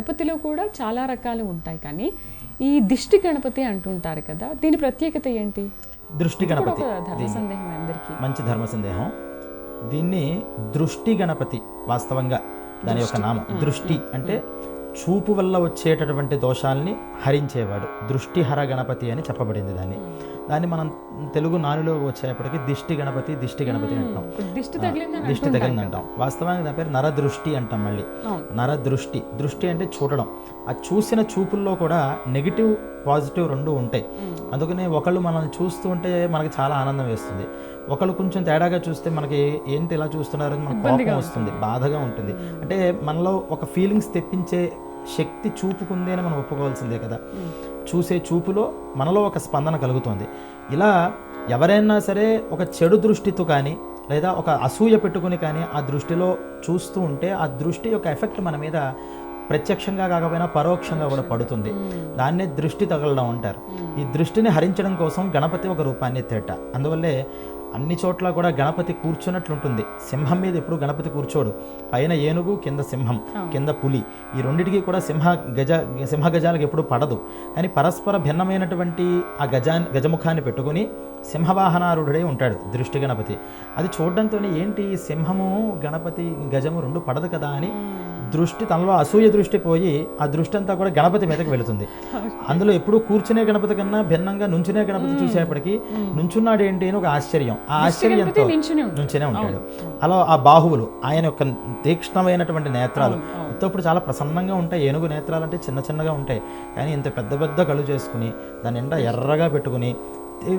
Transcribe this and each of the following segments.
గణపతిలో కూడా చాలా రకాలు ఉంటాయి కానీ ఈ దిష్టి గణపతి అంటుంటారు కదా దీని ప్రత్యేకత ఏంటి? దృష్టి గణపతి. ధర్మ సందేహం అందరికీ. మంచి ధర్మ సందేహం. దీన్ని దృష్టి గణపతి వాస్తవంగా దాని యొక్క నామం. దృష్టి అంటే చూపు వల్ల వచ్చేటటువంటి దోషాల్ని హరించేవాడు. దృష్టిహర గణపతి అని చెప్పబడింది దాన్ని. దాన్ని మనం తెలుగు నానులో వచ్చేప్పటికి దిష్టి గణపతి దిష్టి గణపతి అంటాం. దిష్టి తగిలింది అంటాం వాస్తవానికి దాని పేరు నరదృష్టి అంటాం మళ్ళీ. నరదృష్టి. దృష్టి అంటే చూడడం. ఆ చూసిన చూపుల్లో కూడా నెగిటివ్ పాజిటివ్ రెండు ఉంటాయి. అందుకనే ఒకళ్ళు మనల్ని చూస్తూ ఉంటే మనకి చాలా ఆనందం వేస్తుంది. ఒకళ్ళు కొంచెం తేడాగా చూస్తే మనకి ఏంటి ఇలా చూస్తున్నారు అని మనకు కోపం వస్తుంది బాధగా ఉంటుంది. అంటే మనలో ఒక ఫీలింగ్స్ తెప్పించే శక్తి చూపుకుంది అని మనం ఒప్పుకోవాల్సిందే కదా. చూసే చూపులో మనలో ఒక స్పందన కలుగుతుంది. ఇలా ఎవరైనా సరే ఒక చెడు దృష్టితో కానీ లేదా ఒక అసూయ పెట్టుకుని కానీ ఆ దృష్టిలో చూస్తూ ఉంటే ఆ దృష్టి యొక్క ఎఫెక్ట్ మన మీద ప్రత్యక్షంగా కాకపోయినా పరోక్షంగా కూడా పడుతుంది. దాన్నే దృష్టి తగలడం అంటారు. ఈ దృష్టిని హరించడం కోసం గణపతి ఒక రూపాన్ని ఎత్తేట అందువల్లే అన్ని చోట్ల కూడా గణపతి కూర్చున్నట్లుంటుంది. సింహం మీద ఎప్పుడు గణపతి కూర్చోడు. పైన ఏనుగు కింద సింహం కింద పులి. ఈ రెండిటికి కూడా సింహ గజ సింహ గజాలకు ఎప్పుడు పడదు. కానీ పరస్పర భిన్నమైనటువంటి ఆ గజా గజముఖాన్ని పెట్టుకుని సింహవాహనారుడై ఉంటాడు దృష్టి గణపతి. అది చూడడంతో ఏంటి సింహము గణపతి గజము రెండు పడదు కదా అని దృష్టి తనలో అసూయ దృష్టి పోయి ఆ దృష్టి అంతా కూడా గణపతి మీదకి వెళుతుంది. అందులో ఎప్పుడు కూర్చునే గణపతి కన్నా భిన్నంగా నుంచునే గణపతి చూసేప్పటికి నుంచున్నాడు ఏంటి అని ఒక ఆశ్చర్యం. ఆ ఆశ్చర్యంతో నించునే ఉంటాడు. అలా ఆ బాహువులు ఆయన యొక్క తీక్ష్ణమైనటువంటి నేత్రాలు ఇప్పుడు చాలా ప్రసన్నంగా ఉంటాయి. ఏనుగు నేత్రాలు అంటే చిన్న చిన్నగా ఉంటాయి. కానీ ఇంత పెద్ద పెద్ద కళ్ళు చేసుకుని దాని నిండా ఎర్రగా పెట్టుకుని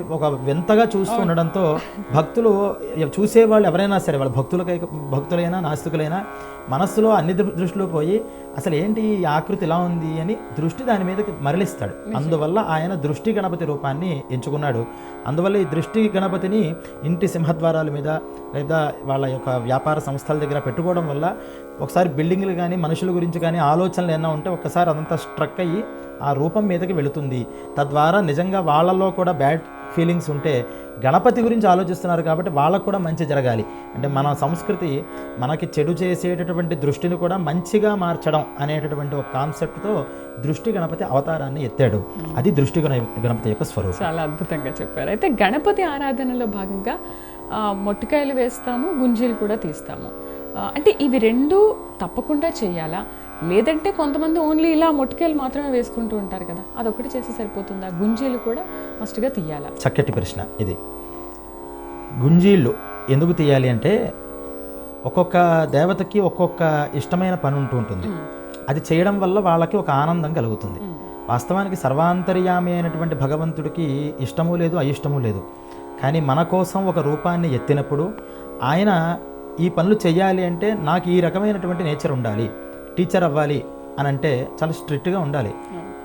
ఒక వింతగా చూస్తూ ఉండడంతో భక్తులు చూసేవాళ్ళు ఎవరైనా సరే వాళ్ళ భక్తులకై భక్తులైనా నాస్తికులైనా మనస్సులో అన్ని దృష్టిలో పోయి అసలు ఏంటి ఈ ఆకృతి ఇలా ఉంది అని దృష్టి దాని మీదకి మరలిస్తాడు. అందువల్ల ఆయన దృష్టి గణపతి రూపాన్ని ఎంచుకున్నాడు. అందువల్ల ఈ దృష్టి గణపతిని ఇంటి సింహద్వారాల మీద లేదా వాళ్ళ యొక్క వ్యాపార సంస్థల దగ్గర పెట్టుకోవడం వల్ల ఒకసారి బిల్డింగ్లు కానీ మనుషుల గురించి కానీ ఆలోచనలు ఏమైనా ఉంటే ఒక్కసారి అదంతా స్ట్రక్ అయ్యి ఆ రూపం మీదకి వెళుతుంది. తద్వారా నిజంగా వాళ్ళలో కూడా బ్యాడ్ ఫీలింగ్స్ ఉంటే గణపతి గురించి ఆలోచిస్తున్నారు కాబట్టి వాళ్ళకు కూడా మంచి జరగాలి. అంటే మన సంస్కృతి మనకి చెడు చేసేటటువంటి దృష్టిని కూడా మంచిగా మార్చడం అనేటటువంటి ఒక కాన్సెప్ట్తో దృష్టి గణపతి అవతారాన్ని ఎత్తాడు. అది దృష్టి గణపతి యొక్క స్వరూపం. చాలా అద్భుతంగా చెప్పారు. అయితే గణపతి ఆరాధనలో భాగంగా మొట్టికాయలు వేస్తాము గుంజీలు కూడా తీస్తాము. అంటే ఇవి రెండు తప్పకుండా చేయాలా? లేదంటే కొంతమంది ఓన్లీ ఇలా మొట్టికాయలు మాత్రమే వేసుకుంటూ ఉంటారు కదా అదొకటి చేస్తే సరిపోతుందా? గుంజీలు కూడా మస్ట్గా తీయాలా? చక్కటి ప్రశ్న ఇది. గుంజీళ్ళు ఎందుకు తీయాలి అంటే ఒక్కొక్క దేవతకి ఒక్కొక్క ఇష్టమైన పని ఉంటూ ఉంటుంది. అది చేయడం వల్ల వాళ్ళకి ఒక ఆనందం కలుగుతుంది. వాస్తవానికి సర్వాంతర్యామి అయినటువంటి భగవంతుడికి ఇష్టము లేదు అయిష్టము లేదు. కానీ మన కోసం ఒక రూపాన్ని ఎత్తినప్పుడు ఆయన ఈ పనులు చేయాలి అంటే నాకు ఈ రకమైనటువంటి నేచర్ ఉండాలి టీచర్ అవ్వాలి అని అంటే చాలా స్ట్రిక్ట్గా ఉండాలి.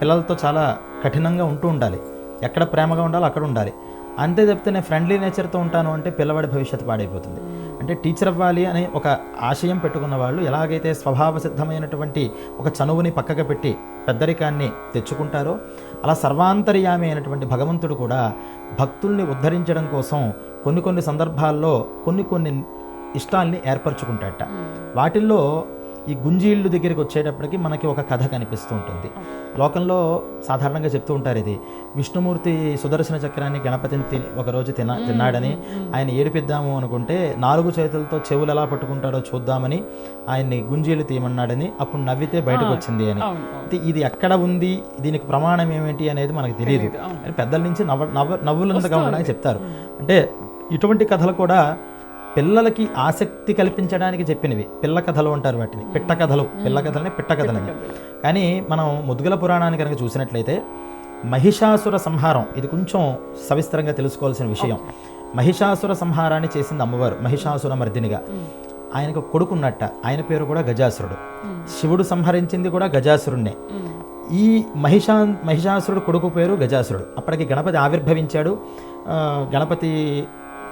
పిల్లలతో చాలా కఠినంగా ఉంటూ ఉండాలి. ఎక్కడ ప్రేమగా ఉండాలో అక్కడ ఉండాలి. అంతే చెప్తే నేను ఫ్రెండ్లీ నేచర్తో ఉంటాను అంటే పిల్లవాడి భవిష్యత్తు పాడైపోతుంది. అంటే టీచర్ అవ్వాలి అనే ఒక ఆశయం పెట్టుకున్న వాళ్ళు ఎలాగైతే స్వభావ సిద్ధమైనటువంటి ఒక చనువుని పక్కకు పెట్టి పెద్దరికాన్ని తెచ్చుకుంటారో అలా సర్వాంతర్యామి అయినటువంటి భగవంతుడు కూడా భక్తుల్ని ఉద్ధరించడం కోసం కొన్ని కొన్ని సందర్భాల్లో కొన్ని కొన్ని ఇష్టాల్ని ఏర్పరచుకుంటాడట వాటిల్లో ఈ గుంజీళ్ళు దగ్గరికి వచ్చేటప్పటికి మనకి ఒక కథ కనిపిస్తూ ఉంటుంది. లోకంలో సాధారణంగా చెప్తూ ఉంటారు ఇది. విష్ణుమూర్తి సుదర్శన చక్రాన్ని గణపతిని తిని ఒకరోజు తిన తిన్నాడని ఆయన ఏడిపిద్దాము అనుకుంటే నాలుగు చేతులతో చెవులు ఎలా పట్టుకుంటాడో చూద్దామని ఆయన్ని గుంజీలు తీయమన్నాడని అప్పుడు నవ్వితే బయటకు వచ్చింది అని. ఇది ఎక్కడ ఉంది? దీనికి ప్రమాణం ఏమిటి అనేది మనకు తెలియదు పెద్దల నుంచి నవ్వ నవ్వ నవ్వులంతగా ఉండడానికి చెప్తారు. అంటే ఇటువంటి కథలు కూడా పిల్లలకి ఆసక్తి కల్పించడానికి చెప్పినవి. పిల్ల కథలు అంటారు వాటిని. పిట్ట కథలు. పిల్ల కథలని పిట్ట కథలని. కానీ మనం ముద్గల పురాణాన్ని కనుక చూసినట్లయితే మహిషాసుర సంహారం ఇది కొంచెం సవిస్తరంగా తెలుసుకోవాల్సిన విషయం. మహిషాసుర సంహారాన్ని చేసింది అమ్మవారు మహిషాసుర మర్దినిగా. ఆయనకు కొడుకున్నట్ట. ఆయన పేరు కూడా గజాసురుడు. శివుడు సంహరించింది కూడా గజాసురుణ్ణే. ఈ మహిషా మహిషాసురుడు కొడుకు పేరు గజాసురుడు. అప్పటికి గణపతి ఆవిర్భవించాడు. గణపతి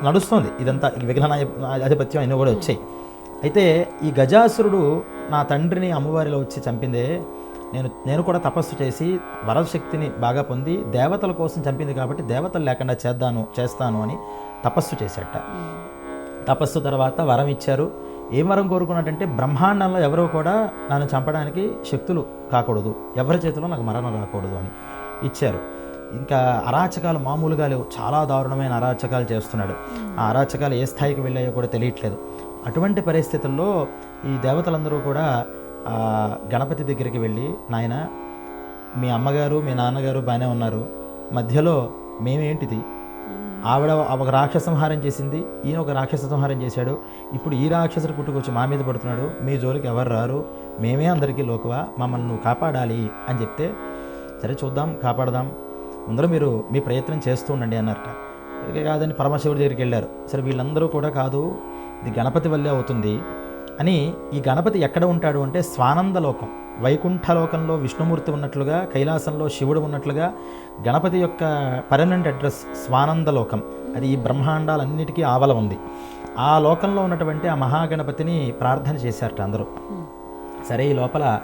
నడుస్తోంది. ఇదంతా విగ్రహ విఘ్న ఆధిపత్యం అయినా కూడా వచ్చాయి. అయితే ఈ గజాసురుడు నా తండ్రిని అమ్మవారిలో వచ్చి చంపిందే నేను నేను కూడా తపస్సు చేసి వరశక్తిని బాగా పొంది దేవతల కోసం చంపింది కాబట్టి దేవతలు లేకుండా చేద్దాను చేస్తాను అని తపస్సు చేశాట తపస్సు తర్వాత వరం ఇచ్చారు. ఏం వరం కోరుకున్నాడంటే బ్రహ్మాండంలో ఎవరో కూడా నన్ను చంపడానికి శక్తులు కాకూడదు. ఎవరి చేతిలో నాకు మరణం రాకూడదు అని ఇచ్చారు. ఇంకా అరాచకాలు మామూలుగా లేవు. చాలా దారుణమైన అరాచకాలు చేస్తున్నాడు. ఆ అరాచకాలు ఏ స్థాయికి వెళ్ళాయో కూడా తెలియట్లేదు. అటువంటి పరిస్థితుల్లో ఈ దేవతలందరూ కూడా గణపతి దగ్గరికి వెళ్ళి నాయన మీ అమ్మగారు మీ నాన్నగారు బాగానే ఉన్నారు. మధ్యలో మేమేంటిది? ఆవిడ ఒక రాక్షస సంహారం చేసింది. ఈయన ఒక రాక్షస సంహారం చేశాడు. ఇప్పుడు ఈ రాక్షసుడు పుట్టుకొచ్చి మా మీద పడుతున్నాడు. మీ జోలికి ఎవరు రారు? మేమే అందరికీ లోకువా? మమ్మల్ని నువ్వు కాపాడాలి అని చెప్తే సరే చూద్దాం కాపాడదాం. ముందర మీరు మీ ప్రయత్నం చేస్తూ ఉండండి అన్నారట. ఇక కాదని పరమశివుడి దగ్గరికి వెళ్ళారు. సరే వీళ్ళందరూ కూడా కాదు ఇది గణపతి వల్లే అవుతుంది అని ఈ గణపతి ఎక్కడ ఉంటాడు అంటే స్వానంద లోకం వైకుంఠలోకంలో విష్ణుమూర్తి ఉన్నట్లుగా కైలాసంలో శివుడు ఉన్నట్లుగా గణపతి యొక్క పర్మనెంట్ అడ్రస్ స్వానంద లోకం అది ఈ బ్రహ్మాండాలన్నిటికీ ఆవల ఉంది. ఆ లోకంలో ఉన్నటువంటి ఆ మహాగణపతిని ప్రార్థన చేశారట అందరూ. సరే ఈ లోపల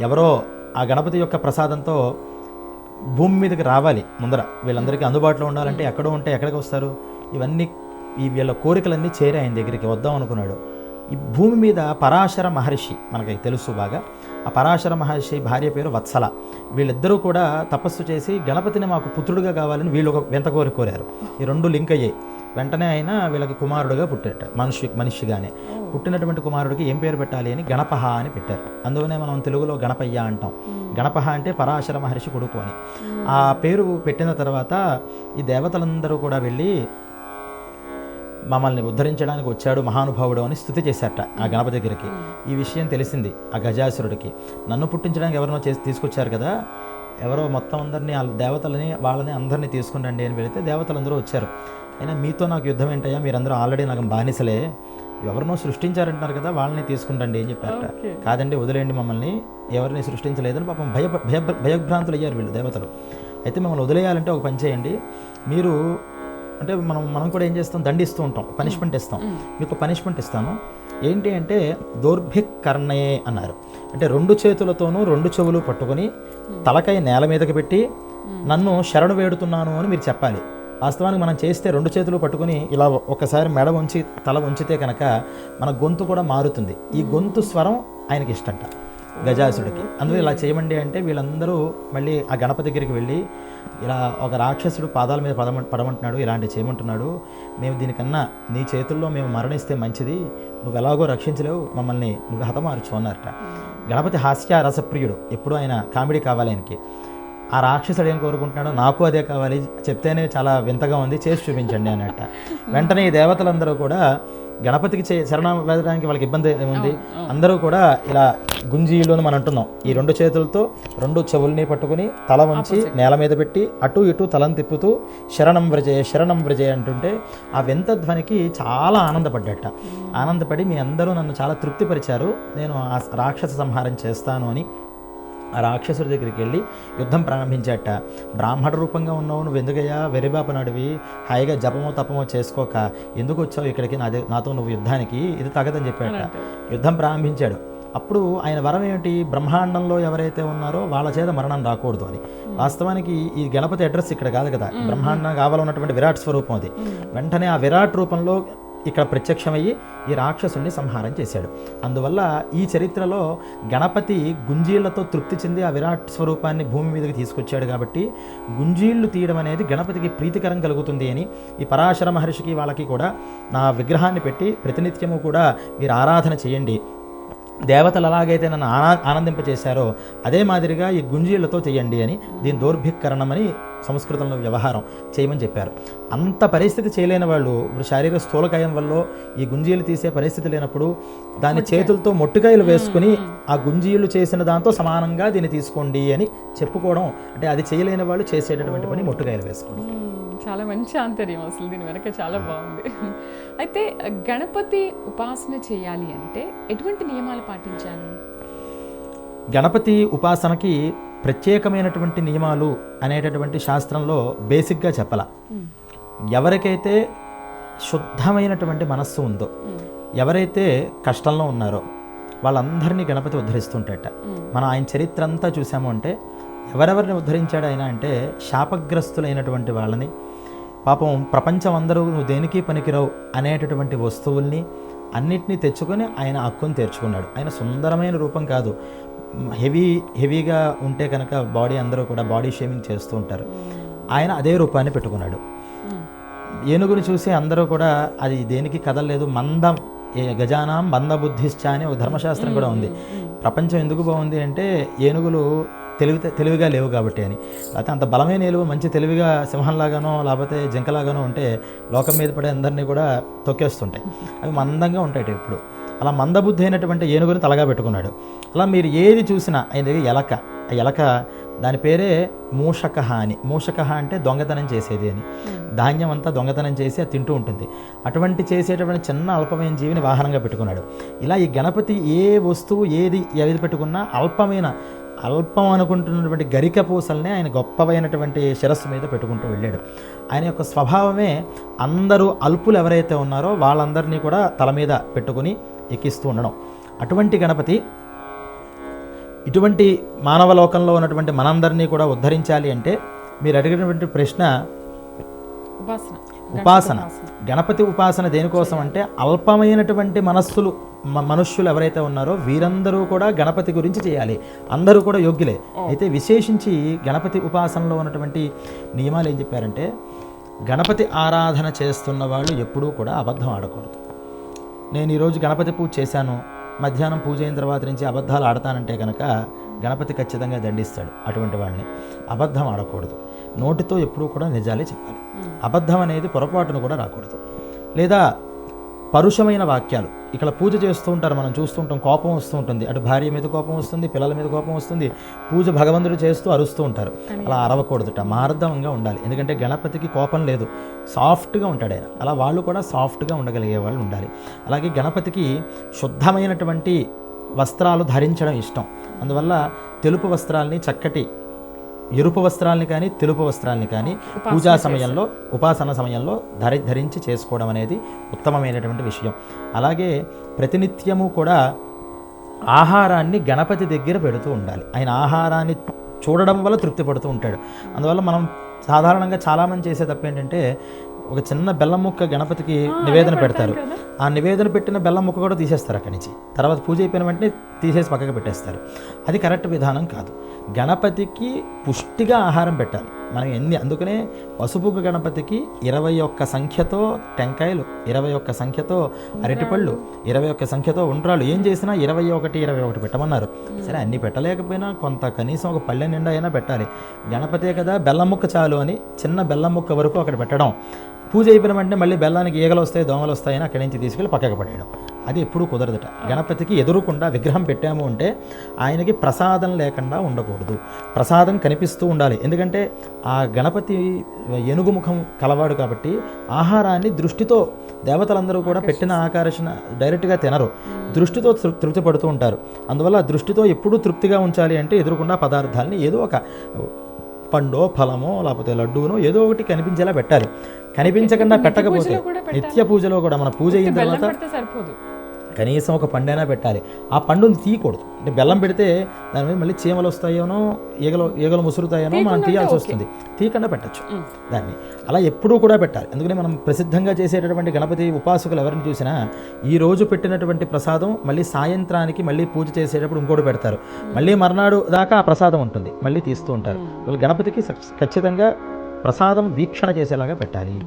ఎవరో ఆ గణపతి యొక్క ప్రసాదంతో భూమి మీదకి రావాలి ముందర. వీళ్ళందరికీ అందుబాటులో ఉండాలంటే ఎక్కడో ఉంటే ఎక్కడికి వస్తారు? ఇవన్నీ ఈ వీళ్ళ కోరికలన్నీ చేరే ఆయన దగ్గరికి వద్దాం అనుకున్నాడు. ఈ భూమి మీద పరాశర మహర్షి మనకి తెలుసు బాగా. ఆ పరాశర మహర్షి భార్య పేరు వత్సల. వీళ్ళిద్దరూ కూడా తపస్సు చేసి గణపతిని మాకు పుత్రుడుగా కావాలని వీళ్ళు ఒక వింత కోరి కోరారు. ఈ రెండు లింక్ అయ్యాయి. వెంటనే ఆయన వీళ్ళకి కుమారుడుగా పుట్టాట మనిషి మనిషిగానే. పుట్టినటువంటి కుమారుడికి ఏం పేరు పెట్టాలి అని గణపహ అని పెట్టారు. అందువనే మనం తెలుగులో గణపయ్య అంటాం. గణపహ అంటే పరాశర మహర్షి కొడుకు అని. ఆ పేరు పెట్టిన తర్వాత ఈ దేవతలందరూ కూడా వెళ్ళి మమ్మల్ని ఉద్ధరించడానికి వచ్చాడు మహానుభావుడు అని స్థుతి చేశారట ఆ గణపతి దగ్గరికి. ఈ విషయం తెలిసింది ఆ గజాసురుడికి. నన్ను పుట్టించడానికి ఎవరినో చేసి తీసుకొచ్చారు కదా ఎవరో మొత్తం అందరినీ వాళ్ళ దేవతలని వాళ్ళని అందరినీ తీసుకురండి అని వెళితే దేవతలందరూ వచ్చారు. అయినా మీతో నాకు యుద్ధం ఏంటయ్యా? మీరందరూ ఆల్రెడీ నాకు బానిసలే. ఎవరినో సృష్టించారంటున్నారు కదా వాళ్ళని తీసుకుంటండి అని చెప్పారట. కాదండి వదిలేయండి మమ్మల్ని. ఎవరిని సృష్టించలేదని పాపం భయ భయ భయభ్రాంతులు అయ్యారు వీళ్ళు దేవతలు. అయితే మమ్మల్ని వదిలేయాలంటే ఒక పని చేయండి. మీరు అంటే మనం మనం కూడా ఏం చేస్తాం? దండిస్తూ ఉంటాం. పనిష్మెంట్ ఇస్తాం. మీకు పనిష్మెంట్ ఇస్తాను. ఏంటి అంటే దౌర్భిక్ కర్ణయే అన్నారు. అంటే రెండు చేతులతోనూ రెండు చెవులు పట్టుకొని తలకాయ నేల మీదకి పెట్టి నన్ను శరణు వేడుతున్నాను అని మీరు చెప్పాలి. వాస్తవానికి మనం చేస్తే రెండు చేతులు పట్టుకొని ఇలా ఒకసారి మెడ ఉంచి తల ఉంచితే కనుక మన గొంతు కూడా మారుతుంది. ఈ గొంతు స్వరం ఆయనకి ఇష్టంట గజాసుడికి. అందులో ఇలా చేయమండి అంటే వీళ్ళందరూ మళ్ళీ ఆ గణపతి దగ్గరికి వెళ్ళి ఇలా ఒక రాక్షసుడు పాదాల మీద పదమ పడమంటున్నాడు ఇలాంటి చేయమంటున్నాడు. మేము దీనికన్నా నీ చేతుల్లో మేము మరణిస్తే మంచిది. నువ్వు ఎలాగో రక్షించలేవు. మమ్మల్ని నువ్వు హతమార్చు అన్నారట. గణపతి హాస్య రసప్రియుడు. ఎప్పుడు ఆయన కామెడీ కావాలి ఆయనకి. ఆ రాక్షసుడు ఏం కోరుకుంటున్నాడో నాకు అదే కావాలి. చెప్తేనే చాలా వింతగా ఉంది. చేసి చూపించండి అన్నట్ట. వెంటనే ఈ దేవతలందరూ కూడా గణపతికి చే శరణం వెళ్ళడానికి వాళ్ళకి ఇబ్బంది ఉంది అందరూ కూడా ఇలా గుంజీలు అని మనం అంటున్నాం. ఈ రెండు చేతులతో రెండు చెవుల్ని పట్టుకుని తల వంచి నేల మీద పెట్టి అటు ఇటు తలను తిప్పుతూ శరణం వ్రజయ శరణం వ్రజయ అంటుంటే ఆ వింత ధ్వనికి చాలా ఆనందపడ్డట. ఆనందపడి మీ అందరూ నన్ను చాలా తృప్తిపరిచారు. నేను ఆ రాక్షస సంహారం చేస్తాను అని ఆ రాక్షసుడి దగ్గరికి వెళ్ళి యుద్ధం ప్రారంభించాట. బ్రాహ్మణ రూపంగా ఉన్నావు నువ్వు ఎందుకయ్యా వెరిబాపనాడివి హాయిగా జపమో తపమో చేసుకోక. ఎందుకు వచ్చావు ఇక్కడికి? నాతో నువ్వు యుద్ధానికి? ఇది తగదని చెప్పాట. యుద్ధం ప్రారంభించాడు. అప్పుడు ఆయన వరం ఏమిటి? బ్రహ్మాండంలో ఎవరైతే ఉన్నారో వాళ్ళ చేత మరణం రాకూడదు అని. వాస్తవానికి ఈ గణపతి అడ్రస్ ఇక్కడ కాదు కదా. బ్రహ్మాండం కావాలన్నటువంటి ఉన్నటువంటి విరాట్ స్వరూపం అది. వెంటనే ఆ విరాట్ రూపంలో ఇక్కడ ప్రత్యక్షమయ్యి ఈ రాక్షసుని సంహారం చేశాడు. అందువల్ల ఈ చరిత్రలో గణపతి గుంజీళ్ళతో తృప్తి చెంది ఆ విరాట్ స్వరూపాన్ని భూమి మీదకి తీసుకొచ్చాడు కాబట్టి గుంజీళ్ళు తీయడం అనేది గణపతికి ప్రీతికరం కలుగుతుంది అని ఈ పరాశర మహర్షికి వాళ్ళకి కూడా నా విగ్రహాన్ని పెట్టి ప్రతినిత్యము కూడా మీరు ఆరాధన చేయండి. దేవతలు ఎలాగైతే నన్ను ఆనా ఆనందింపచేశారో అదే మాదిరిగా ఈ గుంజీలతో చేయండి అని దీని దౌర్భిక్కరణం అని సంస్కృతంలో వ్యవహారం చేయమని చెప్పారు. అంత పరిస్థితి చేయలేని వాళ్ళు ఇప్పుడు శారీరక స్థూలకాయం వల్ల ఈ గుంజీలు తీసే పరిస్థితి లేనప్పుడు దాని చేతులతో మొట్టుకాయలు వేసుకుని ఆ గుంజీలు చేసిన దాంతో సమానంగా దీన్ని తీసుకోండి అని చెప్పుకోవడం అంటే అది చేయలేని వాళ్ళు చేసేటటువంటి పని మొట్టుకాయలు వేసుకోవడం. చాలా మంచి ఆంతర్యం అసలు దీని వెనక చాలా బాగుంది. అయితే గణపతి ఉపాసన చేయాలి అంటే ఎటువంటి నియమాలు పాటించాలి గణపతి ఉపాసనకి ప్రత్యేకమైనటువంటి నియమాలు అనేటటువంటి శాస్త్రంలో బేసిక్గా చెప్పాల. ఎవరికైతే శుద్ధమైనటువంటి మనస్సు ఉందో ఎవరైతే కష్టంలో ఉన్నారో వాళ్ళందరినీ గణపతి ఉద్ధరిస్తుంటాట. మనం ఆయన చరిత్ర అంతా చూసాము అంటే ఎవరెవరిని ఉద్ధరించాడు ఆయన అంటే శాపగ్రస్తులైనటువంటి వాళ్ళని పాపం ప్రపంచం అందరూ నువ్వు దేనికి పనికిరావు అనేటటువంటి వస్తువుల్ని అన్నిటినీ తెచ్చుకొని ఆయన హక్కును తెరుచుకున్నాడు. ఆయన సుందరమైన రూపం కాదు. హెవీ హెవీగా ఉంటే కనుక బాడీ అందరూ కూడా బాడీ షేమింగ్ చేస్తూ ఉంటారు. ఆయన అదే రూపాన్ని పెట్టుకున్నాడు. ఏనుగుని చూసి అందరూ కూడా అది దేనికి కదలలేదు. మందం ఏ గజానాం మందబుద్ధిశ్చ అని ఒక ధర్మశాస్త్రం కూడా ఉంది. ప్రపంచం ఎందుకు బాగుంది అంటే ఏనుగులు తెలివి తెలివిగా లేవు కాబట్టి అని. లేకపోతే అంత బలమైన ఏలుగు మంచి తెలివిగా సింహంలాగానో లేకపోతే జింకలాగానో ఉంటే లోకం మీద పడే అందరినీ కూడా తొక్కేస్తుంటాయి. అవి మందంగా ఉంటాయి ఇప్పుడు. అలా మందబుద్ధి అయినటువంటి ఏనుగుని తలగా పెట్టుకున్నాడు. అలా మీరు ఏది చూసినా ఆయన ఎలక ఆ ఎలక దాని పేరే మూషకహ అని. మూషకహ అంటే దొంగతనం చేసేది అని. ధాన్యం అంతా దొంగతనం చేసి అది తింటూ ఉంటుంది. అటువంటి చేసేటటువంటి చిన్న అల్పమైన జీవిని వాహనంగా పెట్టుకున్నాడు. ఇలా ఈ గణపతి ఏ వస్తువు ఏది ఏది పెట్టుకున్నా అల్పమైన అల్పం అనుకుంటున్నటువంటి గరిక పూసల్ని ఆయన గొప్పవైనటువంటి శిరస్సు మీద పెట్టుకుంటూ వెళ్ళాడు. ఆయన యొక్క స్వభావమే అందరూ అల్పులు ఎవరైతే ఉన్నారో వాళ్ళందరినీ కూడా తల మీద పెట్టుకుని ఎక్కిస్తూ ఉండడం. అటువంటి గణపతి ఇటువంటి మానవ లోకంలో ఉన్నటువంటి మనందరినీ కూడా ఉద్ధరించాలి అంటే మీరు అడిగినటువంటి ప్రశ్న ఉపాసన. ఉపాసన. గణపతి ఉపాసన దేనికోసం అంటే అల్పమైనటువంటి మనస్సులు మ- మనుష్యులు ఎవరైతే ఉన్నారో వీరందరూ కూడా గణపతి గురించి చేయాలి. అందరూ కూడా యోగ్యులే. అయితే విశేషించి గణపతి ఉపాసనలో ఉన్నటువంటి నియమాలు ఏం చెప్పారంటే గణపతి ఆరాధన చేస్తున్న వాళ్ళు ఎప్పుడూ కూడా అబద్ధం ఆడకూడదు. నేను ఈరోజు గణపతి పూజ చేశాను మధ్యాహ్నం పూజ అయిన తర్వాత నుంచి అబద్ధాలు ఆడతానంటే కనుక గణపతి ఖచ్చితంగా దండిస్తాడు అటువంటి వాళ్ళని. అబద్ధం ఆడకూడదు. నోటితో ఎప్పుడూ కూడా నిజాలే చెప్పాలి. అబద్ధం అనేది పొరపాటును కూడా రాకూడదు. లేదా పరుషమైన వాక్యాలు. ఇక్కడ పూజ చేస్తూ ఉంటారు మనం చూస్తూ ఉంటాం కోపం వస్తూ ఉంటుంది. అటు భార్య మీద కోపం వస్తుంది పిల్లల మీద కోపం వస్తుంది. పూజ భగవంతుడు చేస్తూ అరుస్తూ ఉంటారు. అలా అరవకూడదుట మార్ధవంగా ఉండాలి. ఎందుకంటే గణపతికి కోపం లేదు. సాఫ్ట్గా ఉంటాడు ఆయన. అలా వాళ్ళు కూడా సాఫ్ట్గా ఉండగలిగే వాళ్ళు ఉండాలి. అలాగే గణపతికి శుద్ధమైనటువంటి వస్త్రాలు ధరించడం ఇష్టం. అందువల్ల తెలుపు వస్త్రాల్ని చక్కటి ఎరుపు వస్త్రాల్ని కానీ తెలుపు వస్త్రాల్ని కానీ పూజా సమయంలో ఉపాసన సమయంలో ధరి ధరించి చేసుకోవడం అనేది ఉత్తమమైనటువంటి విషయం. అలాగే ప్రతినిత్యము కూడా ఆహారాన్ని గణపతి దగ్గర పెడుతూ ఉండాలి. ఆయన ఆహారాన్ని చూడడం వల్ల తృప్తి పడుతూ ఉంటాడు. అందువల్ల మనం సాధారణంగా చాలామంది చేసే తప్పు ఏంటంటే ఒక చిన్న బెల్లం ముక్క గణపతికి నివేదన పెడతారు ఆ నివేదన పెట్టిన బెల్లం ముక్క కూడా తీసేస్తారు అక్కడి నుంచి. తర్వాత పూజ అయిపోయిన వెంటనే తీసేసి పక్కకు పెట్టేస్తారు. అది కరెక్ట్ విధానం కాదు. గణపతికి పుష్టిగా ఆహారం పెట్టాలి. మనం ఎన్ని అందుకనే పసుపు గణపతికి ఇరవై ఒక్క సంఖ్యతో టెంకాయలు ఇరవై ఒక్క సంఖ్యతో అరటిపళ్ళు ఇరవై ఒక్క సంఖ్యతో ఉండ్రాలు ఏం చేసినా ఇరవై ఒకటి ఇరవై ఒకటి పెట్టమన్నారు. సరే అన్ని పెట్టలేకపోయినా కొంత కనీసం ఒక పల్లె నిండా అయినా పెట్టాలి. గణపతే కదా బెల్లం ముక్క చాలు అని చిన్న బెల్లం ముక్క వరకు అక్కడ పెట్టడం. పూజ అయిపోయిన వెంటనే మళ్ళీ బెల్లానికి ఈగలు వస్తాయి దోమలు వస్తాయని అక్కడి నుంచి తీసుకెళ్ళి పక్కకు పడేయడం. అది ఎప్పుడూ కుదరదట. గణపతికి ఎదురుకుండా విగ్రహం పెట్టాము అంటే ఆయనకి ప్రసాదం లేకుండా ఉండకూడదు. ప్రసాదం కనిపిస్తూ ఉండాలి. ఎందుకంటే ఆ గణపతి ఏనుగు ముఖం కలవాడు కాబట్టి ఆహారాన్ని దృష్టితో దేవతలందరూ కూడా పెట్టిన ఆకర్షణ డైరెక్ట్గా తినరు. దృష్టితో తృప్తి పడుతూ ఉంటారు. అందువల్ల దృష్టితో ఎప్పుడూ తృప్తిగా ఉంచాలి అంటే ఎదురుకుండా పదార్థాలని ఏదో ఒక పండో ఫలమో లేకపోతే లడ్డూనో ఏదో ఒకటి కనిపించేలా పెట్టాలి. కనిపించకుండా పెట్టకపోతే. నిత్య పూజలో కూడా మన పూజ అయిన తర్వాత కనీసం ఒక పండైనా పెట్టాలి. ఆ పండుని తీయకూడదు. అంటే బెల్లం పెడితే దాని మీద మళ్ళీ చీమలు వస్తాయోనో ఈగలు ఈగలు ముసురుతాయోనో మనం తీయాల్సి వస్తుంది. తీయకుండా పెట్టచ్చు దాన్ని. అలా ఎప్పుడూ కూడా పెట్టాలి. అందుకని మనం ప్రసిద్ధంగా చేసేటటువంటి గణపతి ఉపాసకులు ఎవరిని చూసినా ఈ రోజు పెట్టినటువంటి ప్రసాదం మళ్ళీ సాయంత్రానికి మళ్ళీ పూజ చేసేటప్పుడు ఇంకోటి పెడతారు. మళ్ళీ మర్నాడు దాకా ఆ ప్రసాదం ఉంటుంది. మళ్ళీ తీస్తూ ఉంటారు. వీళ్ళు గణపతికి ఖచ్చితంగా ప్రసాదం వీక్షణ చేసేలాగా పెట్టాలి.